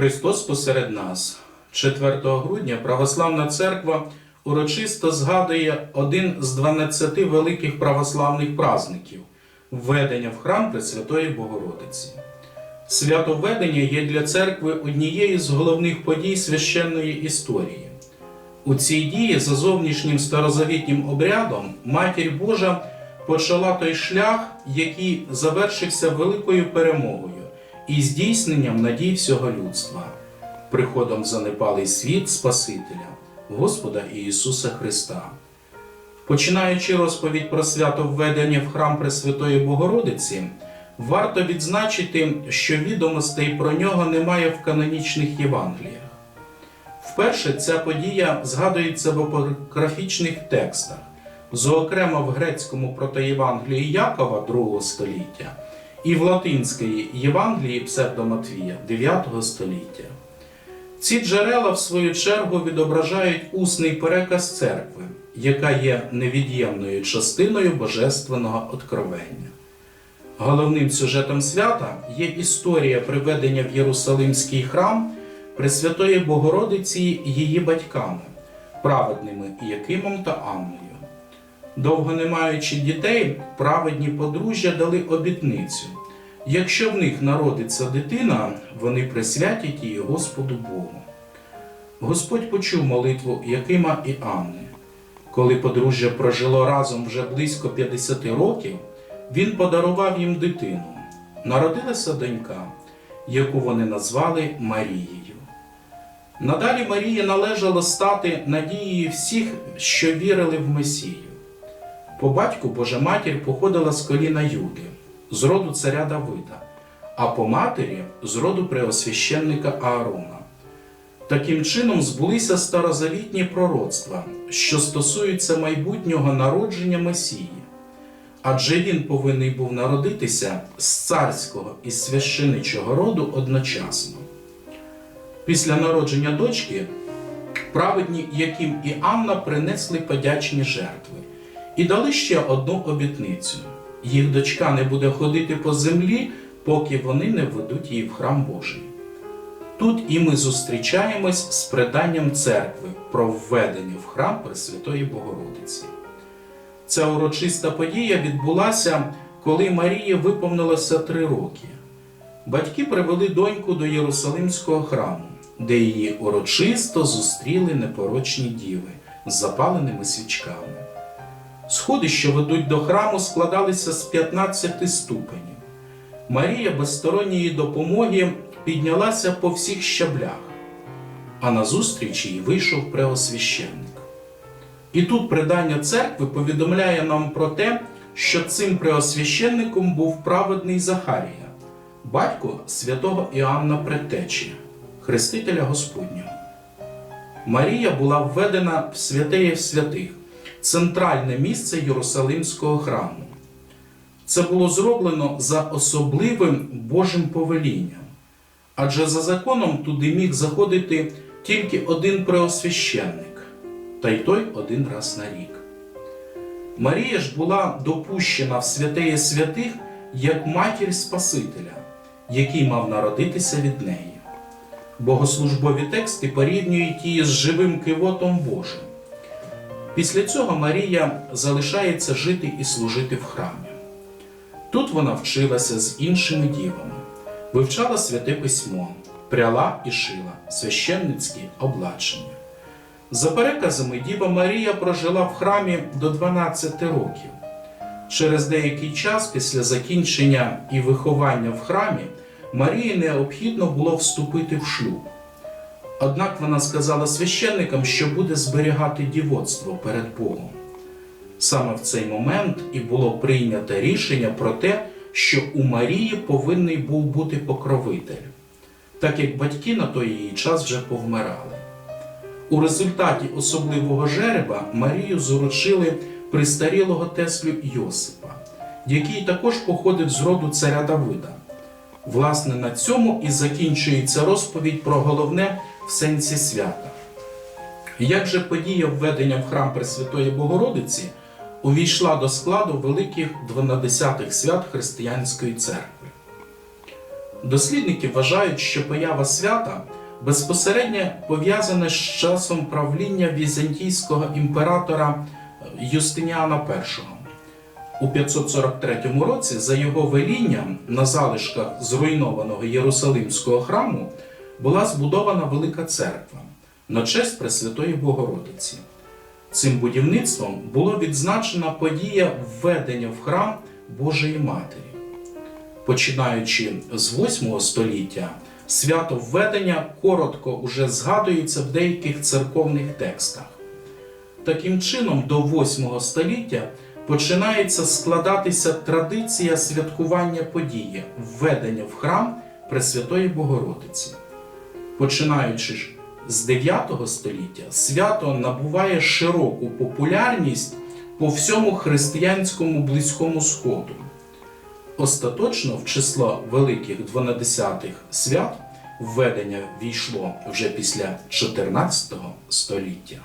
Христос посеред нас. 4 грудня Православна Церква урочисто згадує один з 12 великих православних праздників введення в храм Пресвятої Богородиці. Свято введення є для церкви однією з головних подій священної історії. У цій дії за зовнішнім старозавітнім обрядом Матір Божа почала той шлях, який завершився великою перемогою і здійсненням надій всього людства, приходом занепалий світ Спасителя, Господа Ісуса Христа. Починаючи розповідь про свято введення в храм Пресвятої Богородиці, варто відзначити, що відомостей про нього немає в канонічних Євангеліях. Вперше ця подія згадується в апокрафічних текстах, зокрема в грецькому протоєвангелії Якова II століття і в латинській Євангелії Псевдоматвія 9 століття. Ці джерела, в свою чергу, відображають усний переказ церкви, яка є невід'ємною частиною божественного откровення. Головним сюжетом свята є історія приведення в Єрусалимський храм Пресвятої Богородиці її батьками, праведними Якимом та Анною. Довго не маючи дітей, праведні подружжя дали обітницю. Якщо в них народиться дитина, вони присвятять її Господу Богу. Господь почув молитву Якима і Анни. Коли подружжя прожило разом вже близько 50 років, він подарував їм дитину. Народилася донька, яку вони назвали Марією. Надалі Марії належало стати надією всіх, що вірили в Месію. По батьку Божа матір походила з коліна Юди, з роду царя Давида, а по матері з роду преосвященника Аарона. Таким чином збулися старозавітні пророцтва, що стосуються майбутнього народження Месії. Адже він повинен був народитися з царського і священичого роду одночасно. Після народження дочки праведні Яким і Анна принесли подячні жертви і дали ще одну обітницю: їх дочка не буде ходити по землі, поки вони не введуть її в храм Божий. Тут і ми зустрічаємось з преданням церкви про введення в храм Пресвятої Богородиці. Ця урочиста подія відбулася, коли Марії виповнилося три роки. Батьки привели доньку до Єрусалимського храму, де її урочисто зустріли непорочні діви з запаленими свічками. Сходи, що ведуть до храму, складалися з 15 ступенів. Марія без сторонньої допомоги піднялася по всіх щаблях, а назустріч їй вийшов преосвященник. І тут предання церкви повідомляє нам про те, що цим преосвященником був праведний Захарія, батько святого Іоанна Предтечі, хрестителя Господнього. Марія була введена в святеє святих, центральне місце Єрусалимського храму. Це було зроблено за особливим Божим повелінням, адже за законом туди міг заходити тільки один преосвященник, та й той один раз на рік. Марія ж була допущена в святеє святих як матір Спасителя, який мав народитися від неї. Богослужбові тексти порівнюють її з живим кивотом Божим. Після цього Марія залишається жити і служити в храмі. Тут вона вчилася з іншими дівами, вивчала святе письмо, пряла і шила священницькі облачення. За переказами Діва Марія прожила в храмі до 12 років. Через деякий час після закінчення і виховання в храмі Марії необхідно було вступити в шлюб. Однак вона сказала священникам, що буде зберігати дівоцтво перед Богом. Саме в цей момент і було прийнято рішення про те, що у Марії повинен був бути покровитель, так як батьки на той її час вже повмирали. У результаті особливого жереба Марію заручили пристарілого Теслю Йосипа, який також походив з роду царя Давида. Власне, на цьому і закінчується розповідь про головне в сенсі свята. Як же подія введення в храм Пресвятої Богородиці увійшла до складу великих дванадесятих свят Християнської церкви? Дослідники вважають, що поява свята безпосередньо пов'язана з часом правління візантійського імператора Юстиніана І. У 543 році за його велінням на залишках зруйнованого Єрусалимського храму була збудована велика церква на честь Пресвятої Богородиці. Цим будівництвом було відзначена подія введення в храм Божої Матері. Починаючи з 8 століття, свято введення коротко уже згадується в деяких церковних текстах. Таким чином, до 8 століття починається складатися традиція святкування події введення в храм Пресвятої Богородиці. Починаючи ж з 9 століття, свято набуває широку популярність по всьому християнському близькому сходу. Остаточно в число великих дванадесятих свят введення війшло вже після 14 століття.